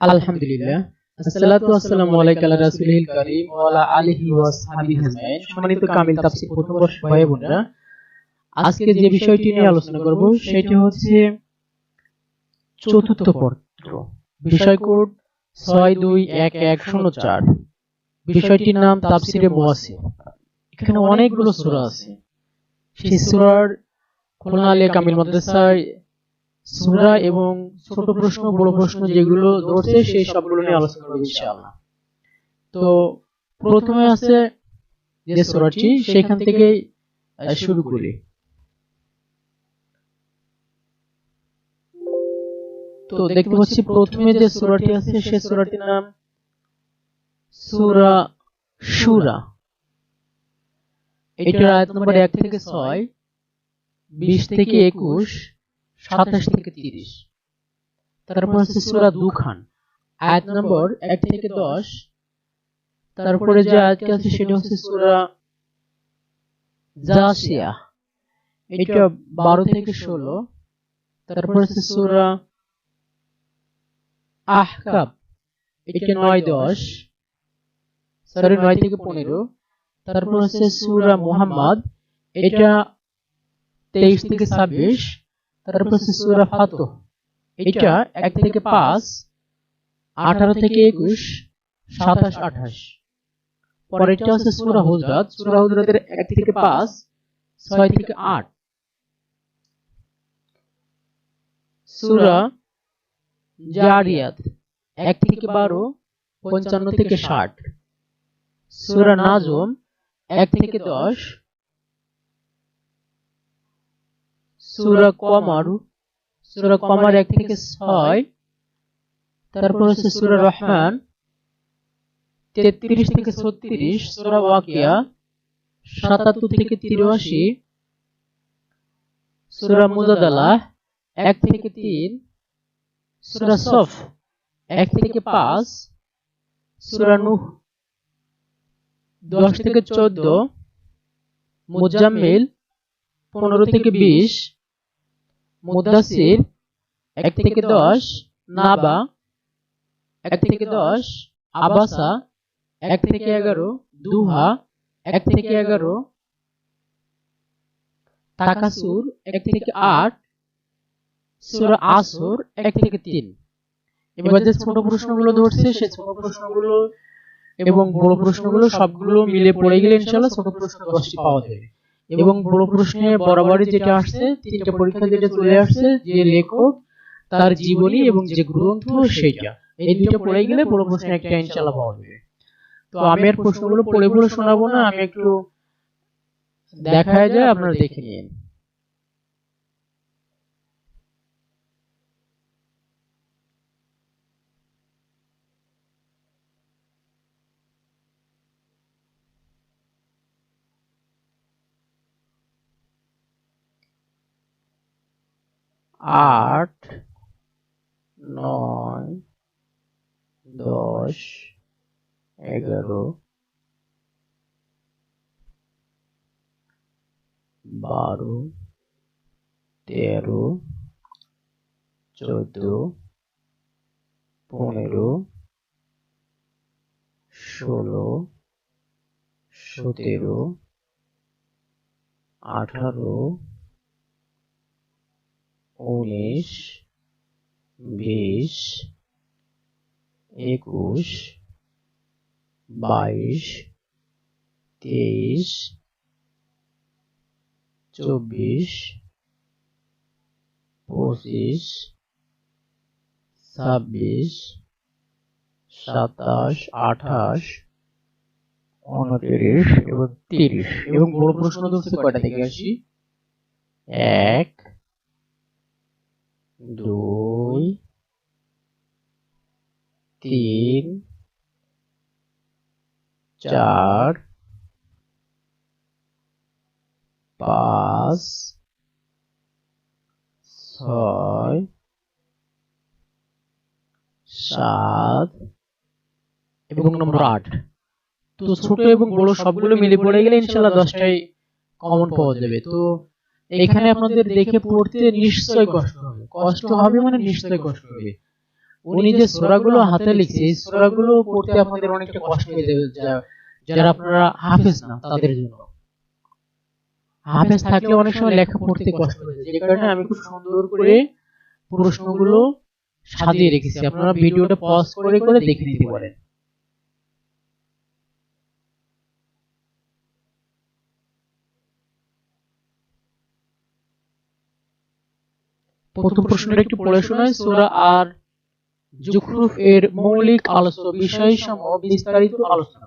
আলহামদুলিল্লাহ। আসসালাতু ওয়াসসালামু আলাইকা আলা রাসূলিল কারীম ওয়া আলা আলিহি ওয়া সাহবিহি আজমাইন। সম্মানিত কামিল তাফসীর প্রথম বর্ষ ভাই বোনেরা, আজকে যে বিষয়টি নিয়ে আলোচনা করব সেটি হচ্ছে চতুর্থ পত্র, বিষয় কোড 621104 বিষয়টির নাম তাফসীরে মুয়াসসির। এখানে অনেকগুলো সূরা আছে। সেই খুলনা কামিল মাদ্রাসায় সূরা এবং ছোট প্রশ্ন, বড় প্রশ্ন যেগুলো ধরছে, সেই সবগুলো নিয়ে আলোচনা করব ইনশাআল্লাহ। তো প্রথমে আছে যে সূরাটি, সেখান থেকে শুরু করি। তো দেখতে পাচ্ছি প্রথমে যে সূরাটি আছে, সেই সূরাটির নাম সূরা শুরা। এটার আয়াত নম্বর 1 থেকে 6 20 থেকে 21 সাতাশ থেকে তিরিশ। তারপর আছে সুরা দুখান। আয়াত নম্বর এক থেকে দশ। তারপরে যে আয়াতটি আছে সেটা হচ্ছে সুরা জাসিয়া। এটা বারো থেকে ষোলো। তারপর আছে সুরা আহকাব এটা নয় দশ। সরি নয় থেকে পনেরো। তারপর আছে সুরা মুহাম্মদ। এটা তেইশ থেকে ছাব্বিশ। তারপর সূরা ফাতহ। এটা এক থেকে পাঁচ, আঠারো থেকে একুশ, সাতাশ, আঠাশ। পরেরটা হচ্ছে সূরা হুজরাত। সূরা হুজরাতের এক থেকে পাঁচ, ছয় থেকে আট। সূরা জারিয়াত, এক থেকে বারো, পঞ্চান্ন থেকে ষাট। সূরা নাজম, এক থেকে দশ সুরা কমার সুরা কমার এক থেকে ছয়, তারপর হচ্ছে সুরা রহমান, তেত্রিশ থেকে ছত্রিশ, সুরা ওয়াকিয়া, সাতাত্তর থেকে তিরাশি, সুরা এক থেকে তিন, সুরা সফ এক থেকে পাঁচ, সুরা নুহ দশ থেকে চোদ্দ, মুজাম্মিল পনেরো থেকে বিশ মুদাসির এক থেকে দশ, নাবা এক থেকে দশ, আবাসা এক থেকে এগারো, দুহা এক থেকে এগারো, তাকাসুর এক থেকে আট, সুরা আসর এক থেকে তিন। এবার যে ছোট প্রশ্নগুলো ধরছে সে ছোট প্রশ্নগুলো এবং বড় প্রশ্নগুলো সবগুলো মিলে পড়ে গেলে ইনশাল্লাহ ছোট প্রশ্ন দশটি পাওয়া যাবে। এবং বড় প্রশ্নে বরাবরই যেটা আসছে তিনটা পরীক্ষা যেটা চলে আসছে যে লেখক তার জীবনী এবং যে গ্রন্থ সেইটা এই দুটো পড়ে গেলে বড় প্রশ্নে একটা ইনশাল্লাহ পাওয়া যাবে। তো আমি আর প্রশ্নগুলো পড়ে পড়ে শোনাবো না আমি একটু দেখায় যায় আপনারা দেখে নিন। আট নয় দশ এগারো বারো তেরো চোদ্দ পনেরো ষোলো সতেরো আঠারো উনিশ, বিশ, একুশ, বাইশ, তেইশ, চব্বিশ, পঁচিশ, ছাব্বিশ, সাতাশ, আঠাশ, উনত্রিশ এবং তিরিশ। এবং বড় প্রশ্ন ধরছে কয়টা থেকে আসি? এক দুই, তিন, চার, পাঁচ, ছয়, সাত এবং নম্বর আট। তো ছোট এবং বড় সবগুলো মিলে পড়ে গেলে ইনশাল্লাহ দশটাই কমন পাওয়া যাবে। তো এখানে আপনাদের দেখে পড়তে নিশ্চয় কষ্ট কষ্ট হবে মানে নিশ্চয় কষ্ট হবে। উনি যে সূরাগুলো হাতে লিখছে এই সূরাগুলো পড়তে আপনাদের অনেকটা কষ্ট হয়ে যাবে যারা আপনারা হাফেজ না তাদের জন্য। হাফেজ থাকলে অনেক সময় লেখা পড়তে কষ্ট হয়ে যায়। যে কারণে আমি খুব সুন্দর করে প্রশ্নগুলো সাজিয়ে রেখেছি। আপনারা ভিডিওটা পজ করে করে দেখে নিতে পারেন। প্রথম প্রশ্নটা একটু পড়ে শোনায় সূরা আর জুখরুফ এর মৌলিক আলোচ্য বিষয় সমূহ বিস্তারিত আলোচনা